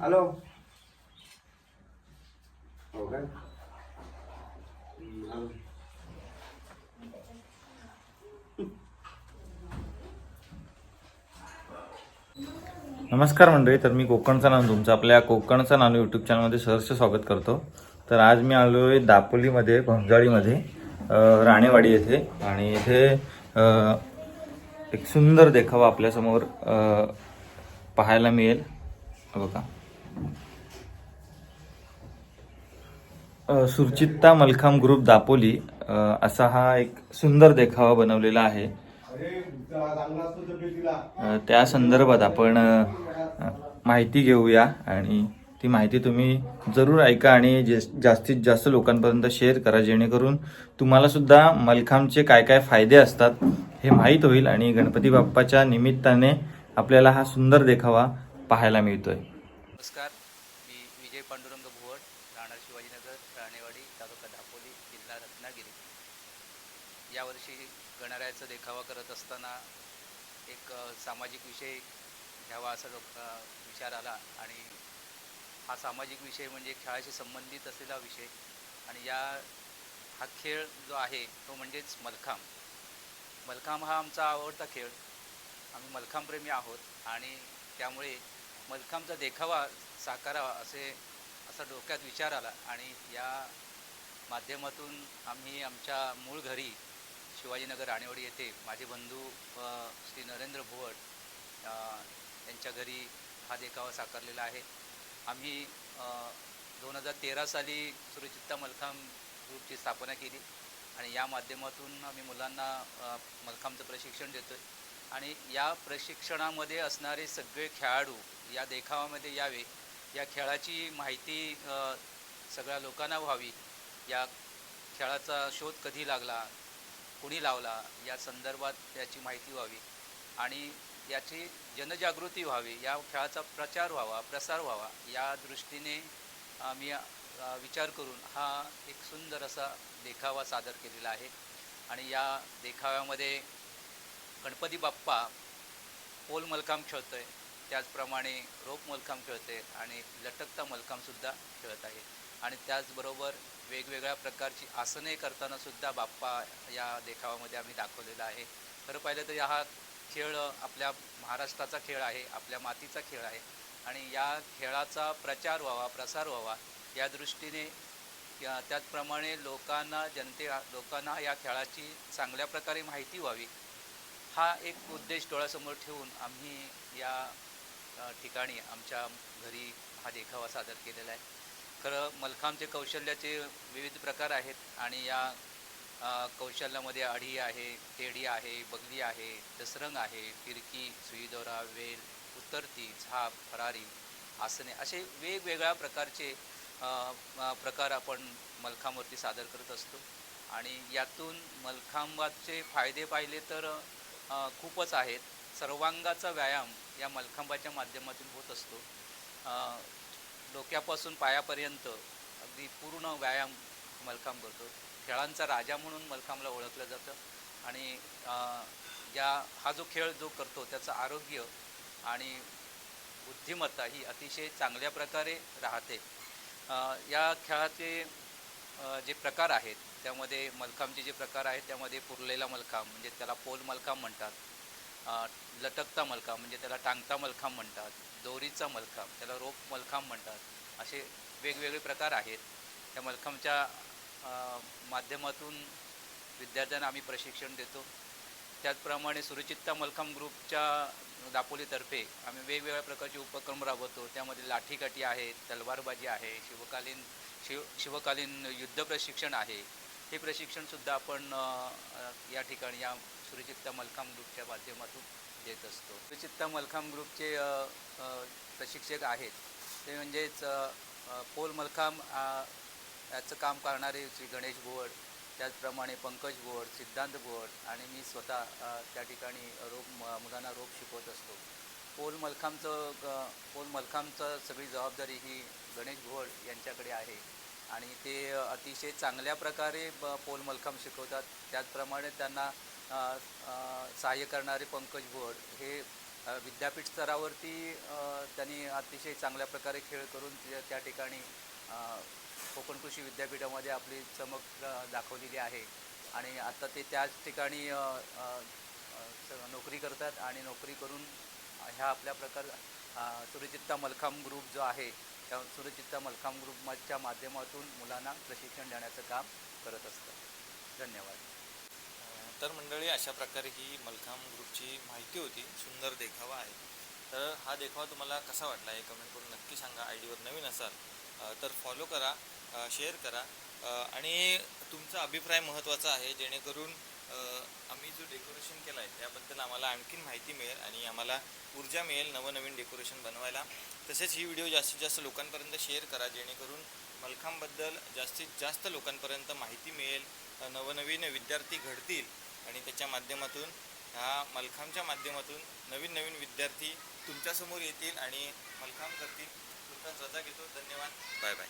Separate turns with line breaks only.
Hello हो काय.
नमस्कार मंडळी तर मी कोकणचा नानू तुमचं आपल्या कोकणचा नानू यूट्यूब चॅनलमध्ये सहर्ष स्वागत करतो. तर आज मी आलो आहे दापोलीमध्ये भंजाळीमध्ये अ, राणेवाडी येथे. आणि इथे अ, एक सुंदर देखावा आपल्यासमोर अ, पाहायला मिळेल. हा बघा. सुरचित्ता मलखाम ग्रुप दापोली असा हा एक सुंदर देखावा बनवलेला आहे. त्या संदर्भात आपण माहिती घेऊया आणि ती माहिती तुम्ही जरूर ऐका आणि जे- जास्तीत जास्त लोकांपर्यंत शेअर करा जेणेकरून तुम्हाला सुद्धा मलखांबचे काय काय फायदे असतात हे माहीत होईल आणि गणपती बाप्पाच्या निमित्ताने आपल्याला हा सुंदर देखावा पाहायला मिळतोय.
नमस्कार. मी विजय पांडुरंग भुवट राहणार शिवाजीनगर राणेवाडी तालुका दापोली जिल्हा रत्नागिरी. यावर्षी गणरायाचा देखावा करत असताना एक सामाजिक विषय घ्यावा असा डोक विचार आला आणि हा सामाजिक विषय म्हणजे खेळाशी संबंधित असलेला विषय आणि या हा खेळ जो आहे तो म्हणजेच मलखांब. मलखांब हा आमचा आवडता खेळ. आम्ही मलखांबप्रेमी आहोत आणि त्यामुळे मलखांबचा देखावा साकारावा असे असा डोक्यात विचार आला आणि या माध्यमातून आम्ही आमच्या मूळ घरी शिवाजीनगर राणेवाडी येथे माझे बंधू श्री नरेंद्र भुवड यांच्या घरी हा देखावा साकारलेला आहे. आम्ही दोन हजार तेरा साली सुरचित्ता मलखांब ग्रुपची स्थापना केली आणि या माध्यमातून आम्ही मुलांना मलखांबचं प्रशिक्षण देतो आहे आणि या प्रशिक्षणामध्ये असणारे सगळे खेळाडू या देखावामध्ये यावे या खेळाची माहिती सगळ्या लोकांना व्हावी या खेळाचा शोध कधी लागला कुणी लावला या संदर्भात त्याची माहिती व्हावी आणि याची जनजागृती व्हावी या खेळाचा प्रचार व्हावा प्रसार व्हावा या दृष्टीने आम्ही विचार करून हा एक सुंदर असा देखावा सादर केलेला आहे आणि या देखाव्यामध्ये गणपती बाप्पा पोल मलकाम खेळतो आहे त्याचप्रमाणे रोप मलकाम खेळते आणि लटकता मलकामसुद्धा खेळत आहे. आणि त्याचबरोबर वेगवेगळ्या प्रकारची आसने करताना सुद्धा बाप्पा या देखावामध्ये आम्ही दाखवलेला आहे. खरं पाहिलं तर हा खेळ आपल्या महाराष्ट्राचा खेळ आहे आपल्या मातीचा खेळ आहे. आणि या खेळाचा प्रचार व्हावा प्रसार व्हावा या दृष्टीने या- त्याचप्रमाणे लोकांना जनते लोकांना या खेळाची चांगल्या प्रकारे माहिती व्हावी हा एक उद्देश डोळ्यासमोर ठेवून आम्ही या ठिकाणी आमच्या घरी हा देखावा सादर केलेला आहे. खरं मलखांबचे कौशल्याचे विविध प्रकार आहेत आणि या कौशल्यामध्ये अढी आहे टेढी आहे बगली आहे दसरंग आहे फिरकी सुईदोरा वेल उतरती झाप फरारी आसने असे वेगवेगळ्या प्रकारचे प्रकार आपण मलखांबवरती सादर करत असतो. आणि यातून मलखांबाचे फायदे पाहिले तर खूपच आहेत. सर्वांगाचा व्यायाम या मलखांबाच्या माध्यमातून होत असतो. डोक्यापासून पायापर्यंत अगदी पूर्ण व्यायाम मलखांब करतो खेळांचा राजा म्हणून मलखांबला ओळखलं जातं आणि या हा जो खेळ जो करतो त्याचं आरोग्य आणि बुद्धिमत्ता ही अतिशय चांगल्या प्रकारे राहते. या खेळाचे जे प्रकार आहेत त्यामध्ये मलखांबचे जे प्रकार आहेत त्यामध्ये पुरलेला मलखांब म्हणजे त्याला पोल मलखांब म्हणतात. लटकता मलखांब म्हणजे त्याला टांगता मलखांब म्हणतात. दोरीचा मलखांब त्याला रोप मलखांब म्हणतात. असे वेगवेगळे प्रकार आहेत. त्या मलखांबच्या माध्यमातून विद्यार्थ्यांना आम्ही प्रशिक्षण देतो. त्याचप्रमाणे सुरचित्ता मलखांब ग्रुपच्या दापोलीतर्फे आम्ही वेगवेगळ्या प्रकारचे उपक्रम राबवतो. त्यामध्ये लाठीकाठी आहे तलवारबाजी आहे शिवकालीन शिव शिवकालीन युद्ध प्रशिक्षण आहे. हे प्रशिक्षणसुद्धा आपण या ठिकाणी या सुरचित्ता मलखांब ग्रुपच्या माध्यमातून देत असतो. सुरचित्ता मलखांब ग्रुपचे प्रशिक्षक आहेत. ते म्हणजेच पोल मलखांब याचं काम करणारे श्री गणेश भोवड त्याचप्रमाणे पंकज भोवड सिद्धांत भोवड आणि मी स्वतः त्या ठिकाणी रोप म- मुलांना रोप शिकवत असतो. पोल मलखांबचं ग- पोल मलखांबचं सगळी जबाबदारी ही गणेश भोवड यांच्याकडे आहे. आणि ते अतिशय चांगल्या प्रकारे ब- पोल मलखांब शिकवतात. त्याचप्रमाणे त्यांना सहाय्य करणारे पंकज भोड हे विद्यापीठ स्तरावरती त्यांनी अतिशय चांगल्या प्रकारे खेळ करून त्या- ठिकाणी कोकण कृषी विद्यापीठामध्ये आपली चमक दाखवलेली आहे. आणि आता ते त्याच ठिकाणी नोकरी करतात आणि नोकरी करून ह्या आपल्या प्रकार अ, सुरचित्ता मलखांब ग्रुप जो आहे त्या सुरचित्ता मलकाम ग्रुपच्या माध्यमातून मुलांना प्रशिक्षण देण्याचं काम करत असतं. धन्यवाद.
तर मंडळी अशा प्रकारे ही मलखाम ग्रुपची माहिती होती. सुंदर देखावा आहे. तर हा देखावा तुम्हाला कसा वाटला हे कमेंट करून नक्की सांगा. आय डीवर नवीन असाल तर फॉलो करा शेअर करा आणि तुमचा अभिप्राय महत्त्वाचा आहे. जेणेकरून आम्ही जो डेकोरेशन केलं आहे त्याबद्दल आम्हाला आणखीन माहिती मिळेल आणि आम्हाला ऊर्जा मिळेल नवनवीन डेकोरेशन बनवायला. तसेच ही व्हिडिओ जास्तीत जास्त लोकांपर्यंत शेअर करा जेणेकरून मलखांबद्दल जास्तीत जास्त लोकांपर्यंत माहिती मिळेल नवनवीन विद्यार्थी घडतील आणि त्याच्या माध्यमातून ह्या मलखांबच्या माध्यमातून नवीन नवीन विद्यार्थी तुमच्यासमोर येतील आणि मलखांब करतील तुमचा रजा घेतो. धन्यवाद. Bye bye.